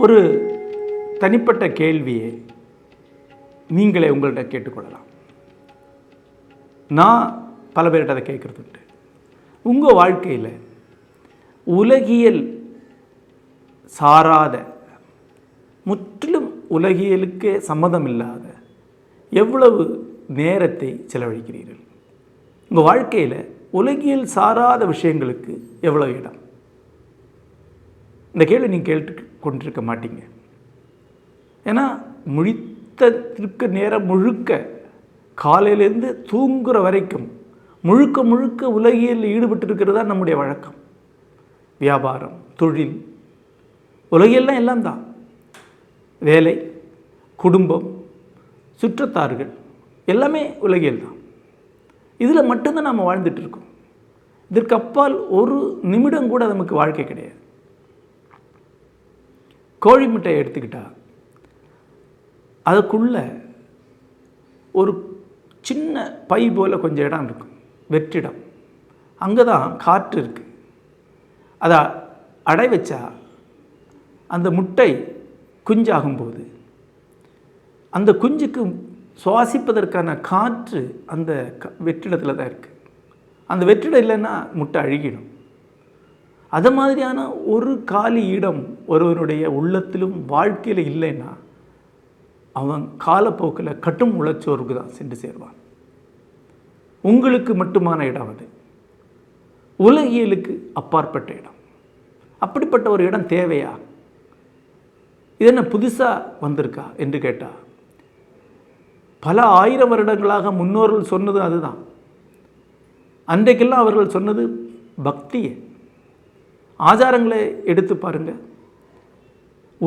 ஒரு தனிப்பட்ட கேள்வியை நீங்களே உங்கள்கிட்ட கேட்டுக்கொள்ளலாம். நான் பல பேர்கிட்ட அதை கேட்குறது உண்டு. உங்கள் வாழ்க்கையில் உலகியல் சாராத முற்றிலும் உலகியலுக்கே சம்மதம் இல்லாத எவ்வளவு நேரத்தை செலவழிக்கிறீர்கள்? உங்கள் வாழ்க்கையில் உலகியல் சாராத விஷயங்களுக்கு எவ்வளவு இடம்? இந்த கேள்வி நீங்கள் கேட்டு கொண்டிருக்க மாட்டீங்க. ஏன்னா முழித்திருக்க நேரம் முழுக்க காலையிலேருந்து தூங்குற வரைக்கும் முழுக்க முழுக்க உலகியல் ஈடுபட்டிருக்கிறது தான் நம்முடைய வழக்கம். வியாபாரம் தொழில் உலகியல்லாம் எல்லாம் தான். வேலை குடும்பம் சுற்றத்தார்கள் எல்லாமே உலகியல் தான். இதில் மட்டும்தான் நாம் வாழ்ந்துட்டு இருக்கோம். இதற்கு அப்பால் ஒரு நிமிடம் கூட நமக்கு வாழ்க்கை கிடையாது. கோழி முட்டையை எடுத்துக்கிட்டால் அதுக்குள்ளே ஒரு சின்ன பை போல் கொஞ்சம் இடம் இருக்கும் வெற்றிடம். அங்கே தான் காற்று இருக்குது அதை அடை வச்சா அந்த முட்டை குஞ்சாகும்போது அந்த குஞ்சுக்கு சுவாசிப்பதற்கான காற்று அந்த க வெற்றிடத்தில் தான் இருக்குது அந்த வெற்றிடம் இல்லைன்னா முட்டை அழுகிடும். அது மாதிரியான ஒரு காலி இடம் ஒருவருடைய உள்ளத்திலும் வாழ்க்கையில் இல்லைன்னா அவன் காலப்போக்கில் கட்டும் உழைச்சோருக்கு தான் சென்று சேர்வான். உங்களுக்கு மட்டுமான இடம் அது. உலகியலுக்கு அப்பாற்பட்ட இடம். அப்படிப்பட்ட ஒரு இடம் தேவையா? இது என்ன புதுசாக வந்திருக்கா என்று கேட்டால் பல ஆயிரம் வருடங்களாக முன்னோர்கள் சொன்னது அதுதான். அன்றைக்கெல்லாம் அவர்கள் சொன்னது பக்தியை. ஆச்சாரங்களை எடுத்து பாருங்கள்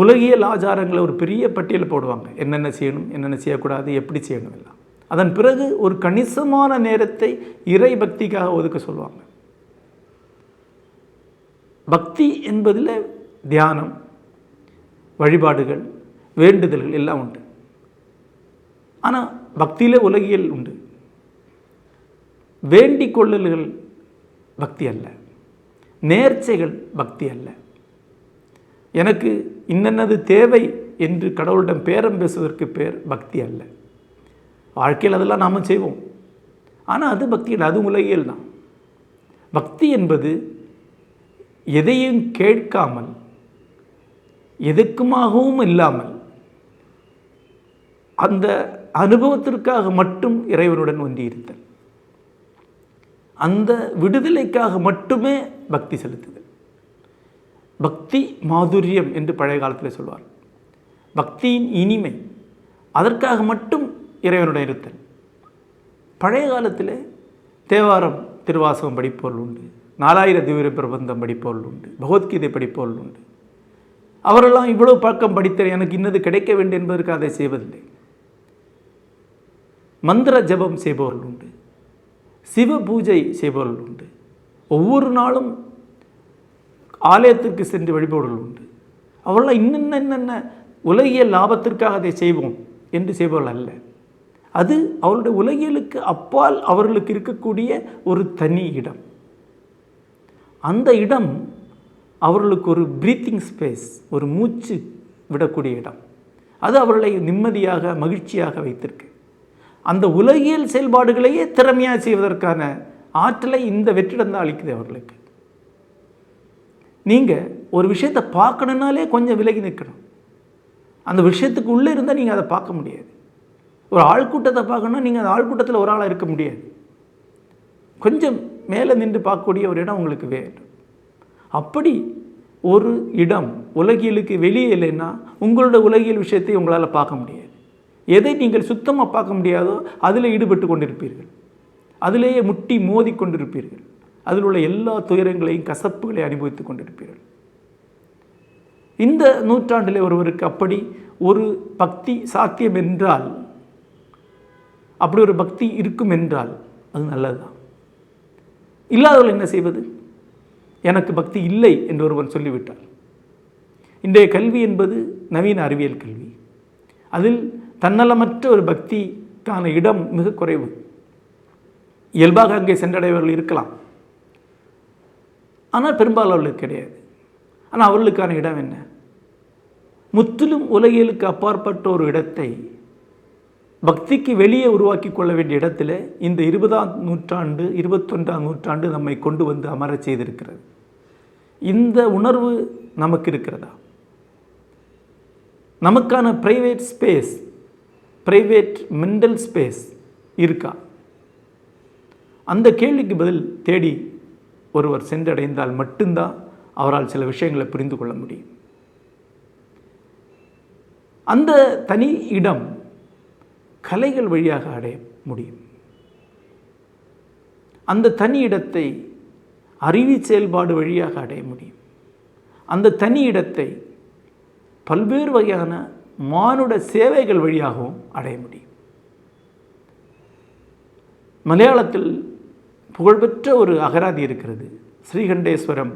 உலகியல் ஆச்சாரங்களை ஒரு பெரிய பட்டியல் போடுவாங்க. என்னென்ன செய்யணும் என்னென்ன செய்யக்கூடாது எப்படி செய்யணும் எல்லாம். அதன் பிறகு ஒரு கணிசமான நேரத்தை இறை பக்திக்காக ஒதுக்க சொல்லுவாங்க. பக்தி என்பதில் தியானம் வழிபாடுகள் வேண்டுதல்கள் எல்லாம் உண்டு. ஆனால் பக்தியில் உலகியல் உண்டு. வேண்டிக் கொள்ளல்கள் பக்தி அல்ல. நேர்ச்சைகள் பக்தி அல்ல. எனக்கு இன்னென்னது தேவை என்று கடவுளிடம் பேரம் பேசுவதற்கு பேர் பக்தி அல்ல. வாழ்க்கையில் அதெல்லாம் நாம் செய்வோம். ஆனால் அது பக்தி இல்லை அது உலகியல் தான். பக்தி என்பது எதையும் கேட்காமல் எதுக்குமாகவும் இல்லாமல் அந்த அனுபவத்திற்காக மட்டும் இறைவனுடன் ஒன்றியிருத்தல். அந்த விடுதலைக்காக மட்டுமே பக்தி செலுத்துது. பக்தி மாதுரியம் என்று பழைய காலத்தில் சொல்வார். பக்தியின் இனிமை அதற்காக மட்டும் இறைவனுடன் இருத்தல். பழைய காலத்தில் தேவாரம் திருவாசகம் படிப்பவர்கள் உண்டு. நாலாயிர தீவிர பிரபந்தம் படிப்பவர்கள் உண்டு. பகவத்கீதை படிப்பவர்கள் உண்டு. அவரெல்லாம் இவ்வளவு பழக்கம் படித்த எனக்கு இன்னது கிடைக்க வேண்டும் என்பதற்கு அதை செய்வதில்லை. மந்திர ஜபம் செய்பவர்கள் உண்டு. சிவ பூஜை செய்பவர்கள் உண்டு. ஒவ்வொரு நாளும் ஆலயத்திற்கு சென்று வழிபவர்கள் உண்டு. அவர்களாம் இன்னென்ன என்னென்ன உலகியல் லாபத்திற்காக அதை செய்வோம் என்று செய்பவர்கள் அல்ல. அது அவருடைய உலகியலுக்கு அப்பால் அவர்களுக்கு இருக்கக்கூடிய ஒரு தனி இடம். அந்த இடம் அவர்களுக்கு ஒரு ப்ரீத்திங் ஸ்பேஸ் ஒரு மூச்சு விடக்கூடிய இடம். அது அவர்களை நிம்மதியாக மகிழ்ச்சியாக வைத்திருக்கு. அந்த உலகியல் செயல்பாடுகளையே திறமையாக செய்வதற்கான ஆற்றலை இந்த வெற்றிடம் தான் அளிக்குது அவர்களுக்கு. நீங்கள் ஒரு விஷயத்தை பார்க்கணுன்னாலே கொஞ்சம் விலகி நிற்கணும். அந்த விஷயத்துக்கு உள்ளே இருந்தால் நீங்கள் அதை பார்க்க முடியாது. ஒரு ஆள்கூட்டத்தை பார்க்கணுன்னா நீங்கள் அந்த ஆள்கூட்டத்தில் ஒரு ஆளாக இருக்க முடியாது. கொஞ்சம் மேலே நின்று பார்க்கக்கூடிய ஒரு இடம் உங்களுக்கு வேண்டும். அப்படி ஒரு இடம் உலகியலுக்கு வெளியே இல்லைன்னா உங்களோட உலகியல் விஷயத்தை உங்களால் பார்க்க முடியாது. எதை நீங்கள் சுத்தமாக பார்க்க முடியாதோ அதில் ஈடுபட்டு கொண்டிருப்பீர்கள். அதிலேயே முட்டி மோதி கொண்டிருப்பீர்கள். அதில் உள்ள எல்லா துயரங்களையும் கசப்புகளையும் அனுபவித்து கொண்டிருப்பீர்கள். இந்த நூற்றாண்டிலே ஒருவருக்கு அப்படி ஒரு பக்தி சாத்தியம் என்றால் அப்படி ஒரு பக்தி இருக்கும் என்றால் அது நல்லது தான் இல்லாதவர்கள் என்ன செய்வது? எனக்கு பக்தி இல்லை என்று ஒருவன் சொல்லிவிட்டார் இன்றைய கல்வி என்பது நவீன அறிவியல் கல்வி. அதில் தன்னலமற்ற ஒரு பக்திக்கான இடம் மிக குறைவு. இயல்பாக அங்கே சென்றடைவர்கள் இருக்கலாம். ஆனால் பெரும்பாலும் அவர்களுக்கு கிடையாது. ஆனால் அவர்களுக்கான இடம் என்ன? முற்றிலும் உலகியலுக்கு அப்பாற்பட்ட ஒரு இடத்தை பக்திக்கு வெளியே உருவாக்கி கொள்ள வேண்டிய இடத்துல இந்த இருபதாம் நூற்றாண்டு இருபத்தொன்றாம் நூற்றாண்டு நம்மை கொண்டு வந்து அமரச் செய்திருக்கிறது. இந்த உணர்வு நமக்கு இருக்கிறதா? நமக்கான private space private mental space இருக்கா? அந்த கேள்விக்கு பதில் தேடி ஒருவர் சென்றடைந்தால் மட்டும்தான் அவரால் சில விஷயங்களை புரிந்து கொள்ள முடியும். அந்த தனி இடம் கலைகள் வழியாக அடைய முடியும். அந்த தனி இடத்தை அறிவி செயல்பாடு வழியாக அடைய முடியும். அந்த தனி இடத்தை பல்வேறு வகையான மானுட சேவைகள் வழியாகவும் அடைய முடியும். மலையாளத்தில் புகழ்பெற்ற ஒரு அகராதி இருக்கிறது. ஸ்ரீகண்டேஸ்வரம்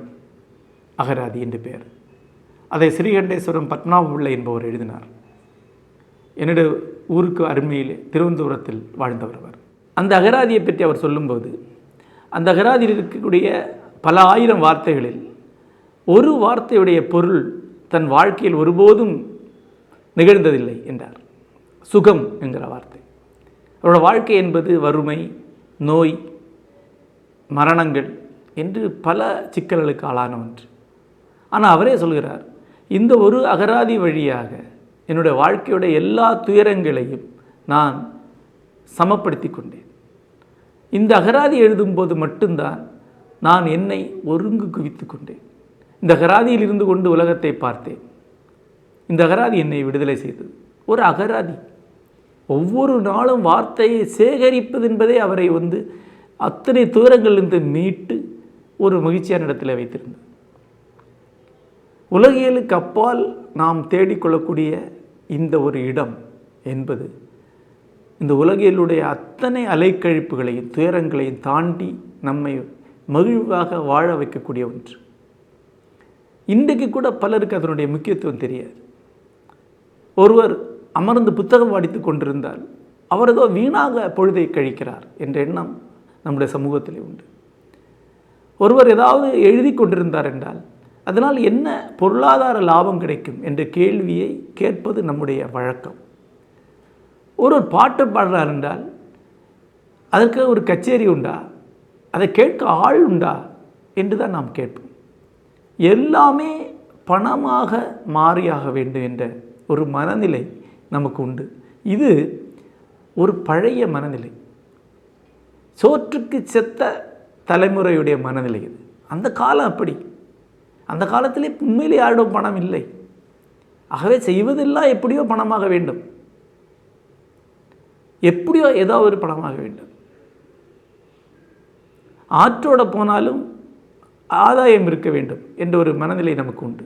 அகராதி என்று பெயர். அதை ஸ்ரீகண்டேஸ்வரம் பத்மநாப என்பவர் எழுதினார். என்னுடைய ஊருக்கு அருமையிலே திருவனந்தபுரத்தில் வாழ்ந்தவர் அவர். அந்த அகராதியை பற்றி அவர் சொல்லும்போது அந்த அகராதியில் இருக்கக்கூடிய பல ஆயிரம் வார்த்தைகளில் ஒரு வார்த்தையுடைய பொருள் தன் வாழ்க்கையில் ஒருபோதும் நிகழ்ந்ததில்லை என்றார். சுகம் என்கிற வார்த்தை. அவரோட வாழ்க்கை என்பது வறுமை நோய் மரணங்கள் என்று பல சிக்கல்களுக்கு ஆளான ஒன்று. ஆனால் அவரே சொல்கிறார் இந்த ஒரு அகராதி வழியாக என்னுடைய வாழ்க்கையுடைய எல்லா துயரங்களையும் நான் சமப்படுத்தி கொண்டேன். இந்த அகராதி எழுதும்போது மட்டும்தான் நான் என்னை ஒருங்கு குவித்து கொண்டேன். இந்த அகராதியில் இருந்து கொண்டு உலகத்தை பார்த்தேன். இந்த அகராதி என்னை விடுதலை செய்தது. ஒரு அகராதி. ஒவ்வொரு நாளும் வார்த்தையை சேகரிப்பது என்பதே அவரை வந்து அத்தனை தூரங்களிலிருந்து மீட்டு ஒரு மகிழ்ச்சியான இடத்துல வைத்திருந்தது உலகியலுக்கு அப்பால் நாம் தேடிக்கொள்ளக்கூடிய இந்த ஒரு இடம் என்பது இந்த உலகியலுடைய அத்தனை அலைக்கழிப்புகளையும் துயரங்களையும் தாண்டி நம்மை மகிழ்வாக வாழ வைக்கக்கூடிய ஒன்று. இன்றைக்கு கூட பலருக்கு அதனுடைய முக்கியத்துவம் தெரியாது. ஒருவர் அமர்ந்து புத்தகம் படித்து கொண்டிருந்தால் அவர் ஏதோ வீணாக பொழுதை கழிக்கிறார் என்ற எண்ணம் நம்முடைய சமூகத்திலே உண்டு. ஒருவர் ஏதாவது எழுதி கொண்டிருந்தார் என்றால் அதனால் என்ன பொருளாதார லாபம் கிடைக்கும் என்ற கேள்வியை கேட்பது நம்முடைய வழக்கம். ஒரு பாட்டு பாடுறார் என்றால் அதற்கு ஒரு கச்சேரி உண்டா? அதை கேட்க ஆள் உண்டா? என்று தான் நாம் கேட்போம். எல்லாமே பணமாக மாறியாக வேண்டும் என்ற ஒரு மனநிலை நமக்கு உண்டு. இது ஒரு பழைய மனநிலை. சோற்றுக்கு செத்த தலைமுறையுடைய மனநிலை இது. அந்த காலம் அப்படி. அந்த காலத்திலே உண்மையிலே யாரிடம் பணம் இல்லை. ஆகவே செய்வதெல்லாம் எப்படியோ பணமாக வேண்டும். எப்படியோ ஏதோ ஒரு பணமாக வேண்டும். ஆற்றோட போனாலும் ஆதாயம் இருக்க வேண்டும் என்ற ஒரு மனநிலை நமக்கு உண்டு.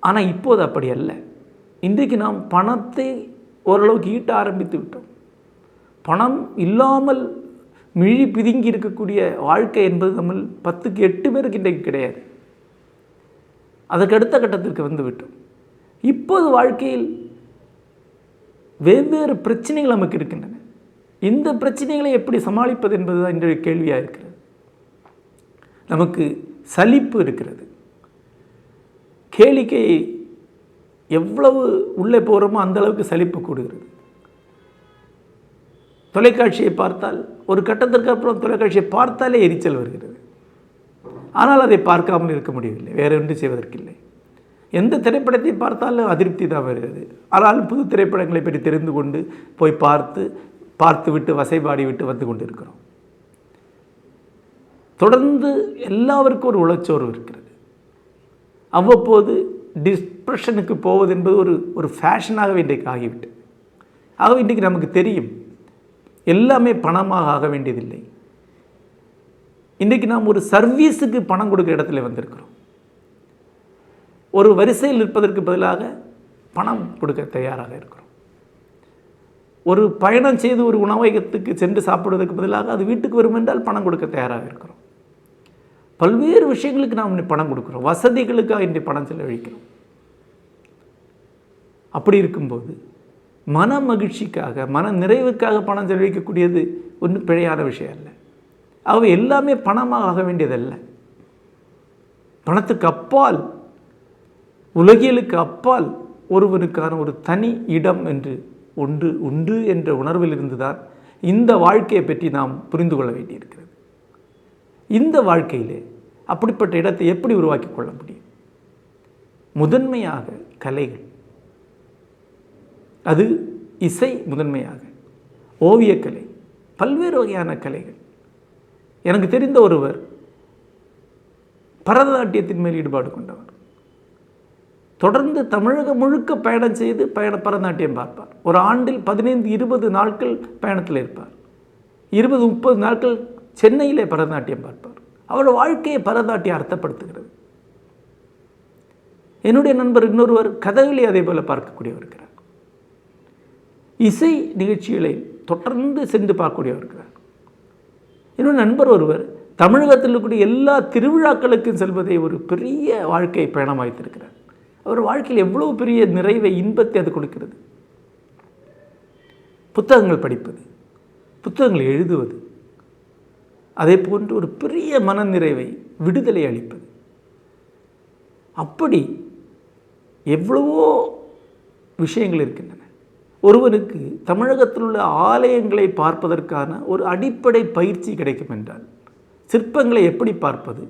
ஆனால் இப்போது அப்படி அல்ல. இன்றைக்கு நாம் பணத்தை ஓரளவுக்கு ஈட்ட ஆரம்பித்து விட்டோம். பணம் இல்லாமல் மிழி பிதுங்கி இருக்கக்கூடிய வாழ்க்கை என்பது தமிழ் பத்துக்கு எட்டு பேருக்கு இன்றைக்கு கிடையாது. அதற்கு அடுத்த கட்டத்திற்கு வந்து விட்டோம். இப்போது வாழ்க்கையில் வெவ்வேறு பிரச்சனைகள் நமக்கு இருக்கின்றன. இந்த பிரச்சனைகளை எப்படி சமாளிப்பது என்பது தான் இன்றைய கேள்வியாக இருக்கிறது. நமக்கு சலிப்பு இருக்கிறது. கேளிக்கை எவ்வளவு உள்ளே போகிறோமோ அந்தளவுக்கு சலிப்பு கூடுகிறது. தொலைக்காட்சியை பார்த்தால் ஒரு கட்டத்திற்கு அப்புறம் தொலைக்காட்சியை பார்த்தாலே எரிச்சல் வருகிறது. ஆனால் அதை பார்க்காமல் இருக்க முடியவில்லை வேறு ஒன்று செய்வதற்கில்லை. எந்த திரைப்படத்தை பார்த்தாலும் அதிருப்தி தான் வருகிறது. ஆனால் புது திரைப்படங்களை பற்றி தெரிந்து கொண்டு போய் பார்த்து பார்த்து விட்டு வசைபாடி விட்டு வந்து கொண்டு இருக்கிறோம் தொடர்ந்து எல்லாருக்கும் ஒரு உளச்சோர்வு இருக்கிறது. அவ்வப்போது டிஸ்ப்ரெஷனுக்கு போவது என்பது ஒரு ஒரு ஃபேஷனாகவே இன்றைக்கு ஆகிவிட்டு ஆகவே இன்றைக்கு நமக்கு தெரியும் எல்லாமே பணமாக ஆக வேண்டியதில்லை. இன்றைக்கு நாம் ஒரு சர்வீஸுக்கு பணம் கொடுக்குற இடத்துல வந்திருக்கிறோம். ஒரு வரிசையில் நிற்பதற்கு பதிலாக பணம் கொடுக்க தயாராக இருக்கிறோம். ஒரு பயணம் செய்து ஒரு உணவகத்துக்கு சென்று சாப்பிடுவதற்கு பதிலாக அது வீட்டுக்கு வரும் என்றால் பணம் கொடுக்க தயாராக இருக்கிறோம். பல்வேறு விஷயங்களுக்கு நாம் இன்னைக்கு பணம் கொடுக்குறோம். வசதிகளுக்காக இன்றைக்கு பணம் செலவழிக்கிறோம். அப்படி இருக்கும்போது மன மகிழ்ச்சிக்காக மன நிறைவுக்காக பணம் செலவழிக்கக்கூடியது ஒன்றும் பிழையான விஷயம் இல்லை ஆகவே எல்லாமே பணமாக ஆக வேண்டியதல்ல. பணத்துக்கு அப்பால் உலகியலுக்கு அப்பால் ஒருவனுக்கான ஒரு தனி இடம் என்று ஒன்று உண்டு என்ற உணர்வில் இருந்துதான் இந்த வாழ்க்கையை பற்றி நாம் புரிந்து கொள்ள வேண்டியிருக்கிறது. இந்த வாழ்க்கையிலே அப்படிப்பட்ட இடத்தை எப்படி உருவாக்கி கொள்ள முடியும்? முதன்மையாக கலைகள். அது இசை முதன்மையாக. ஓவியக்கலை பல்வேறு வகையான கலைகள். எனக்கு தெரிந்த ஒருவர் பரதநாட்டியத்தின் மேல் ஈடுபாடு கொண்டவர். தொடர்ந்து தமிழகம் முழுக்க பயணம் செய்து பயண பரதநாட்டியம் பார்ப்பார். ஒரு ஆண்டில் பதினைந்து இருபது நாட்கள் பயணத்தில் இருப்பார். இருபது முப்பது நாட்கள் சென்னையிலே பரதநாட்டியம் பார்ப்பார். அவரோட வாழ்க்கையை பரதநாட்டியம் அர்த்தப்படுத்துகிறது. என்னுடைய நண்பர் இன்னொருவர் கதகளி அதே போல் பார்க்கக்கூடியவர் இருக்கிறார். இசை நிகழ்ச்சிகளை தொடர்ந்து சென்று பார்க்கக்கூடியவர் இருக்கிறார். என்னோட நண்பர் ஒருவர் தமிழகத்தில் இருக்கக்கூடிய எல்லா திருவிழாக்களுக்கும் செல்வதை ஒரு பெரிய வாழ்க்கை பயணம் வைத்திருக்கிறார் அவர் வாழ்க்கையில் எவ்வளோ பெரிய நிறைவை இன்பத்தை அது கொடுக்கிறது. புத்தகங்கள் படிப்பது புத்தகங்கள் எழுதுவது அதே போன்று ஒரு பெரிய மனநிறைவை விடுதலை அளிப்பது. அப்படி எவ்வளவோ விஷயங்கள் இருக்கின்றன. ஒருவனுக்கு தமிழகத்தில் உள்ள ஆலயங்களை பார்ப்பதற்கான ஒரு அடிப்படை பயிற்சி கிடைக்கும் என்றால் சிற்பங்களை எப்படி பார்ப்பது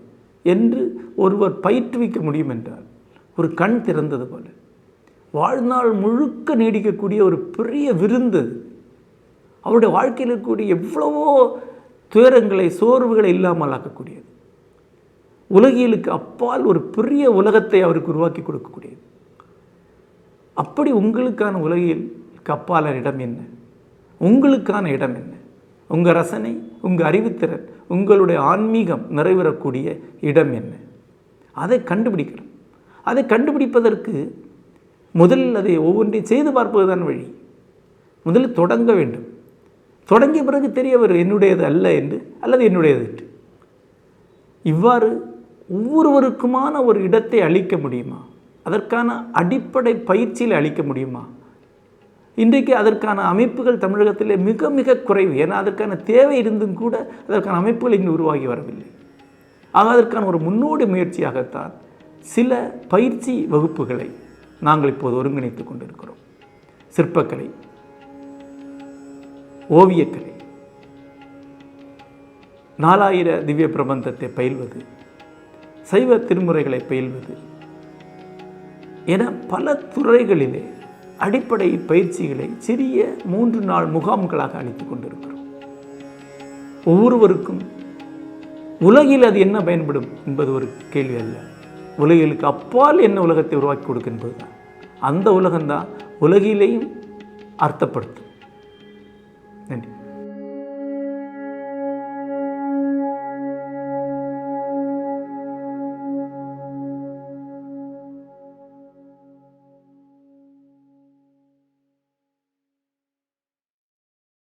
என்று ஒருவர் பயிற்றுவிக்க முடியும் என்றால் ஒரு கண் திறந்தது போல வாழ்நாள் முழுக்க நீடிக்கக்கூடிய ஒரு பெரிய விருந்து அவருடைய வாழ்க்கையில் இருக்கக்கூடிய எவ்வளவோ துயரங்களை சோர்வுகளை இல்லாமல் ஆக்கக்கூடியது. உலகியலுக்கு அப்பால் ஒரு பெரிய உலகத்தை அவருக்கு உருவாக்கி கொடுக்கக்கூடியது. அப்படி உங்களுக்கான உலகியலுக்கு அப்பாலான இடம் என்ன? உங்களுக்கான இடம் என்ன? உங்கள் ரசனை உங்கள் அறிவுத்திறன் உங்களுடைய ஆன்மீகம் நிறைவேறக்கூடிய இடம் என்ன? அதை கண்டுபிடிக்கணும். அதை கண்டுபிடிப்பதற்கு முதலில் அதை ஒவ்வொன்றையும் செய்து பார்ப்பதுதான் வழி. முதலில் தொடங்க வேண்டும். தொடங்கிய பிறகு தெரிய வரும் என்னுடையது அல்ல என்று அல்லது என்னுடையது என்று. இவ்வாறு ஒவ்வொருவருக்குமான ஒரு இடத்தை அளிக்க முடியுமா? அதற்கான அடிப்படை பயிற்சியில் அளிக்க முடியுமா? இன்றைக்கு அதற்கான அமைப்புகள் தமிழகத்திலே மிக மிக குறைவு. ஏன்னா அதற்கான தேவை இருந்தும் கூட அதற்கான அமைப்புகள் இன்னும் உருவாகி வரவில்லை. ஆக அதற்கான ஒரு முன்னோடி முயற்சியாகத்தான் சில பயிற்சி வகுப்புகளை நாங்கள் இப்போது ஒருங்கிணைத்து கொண்டிருக்கிறோம். சிற்பக்கலை ஓவியக்கலை. நாலாயிர திவ்ய பிரபந்தத்தை பயில்வது சைவ திருமுறைகளை பயில்வது என பல துறைகளிலே அடிப்படை பயிற்சிகளை சிறிய மூன்று நாள் முகாம்களாக அளித்துக் கொண்டிருக்கிறோம். ஒவ்வொருவருக்கும் உலகில் அது என்ன பயன்படும் என்பது ஒரு கேள்வி அல்ல. உலகிலுக்கு அப்பால் என்ன உலகத்தை உருவாக்கி கொடுக்கும் என்பதுதான். அந்த உலகம்தான் உலகிலேயும் அர்த்தப்படுத்தும்.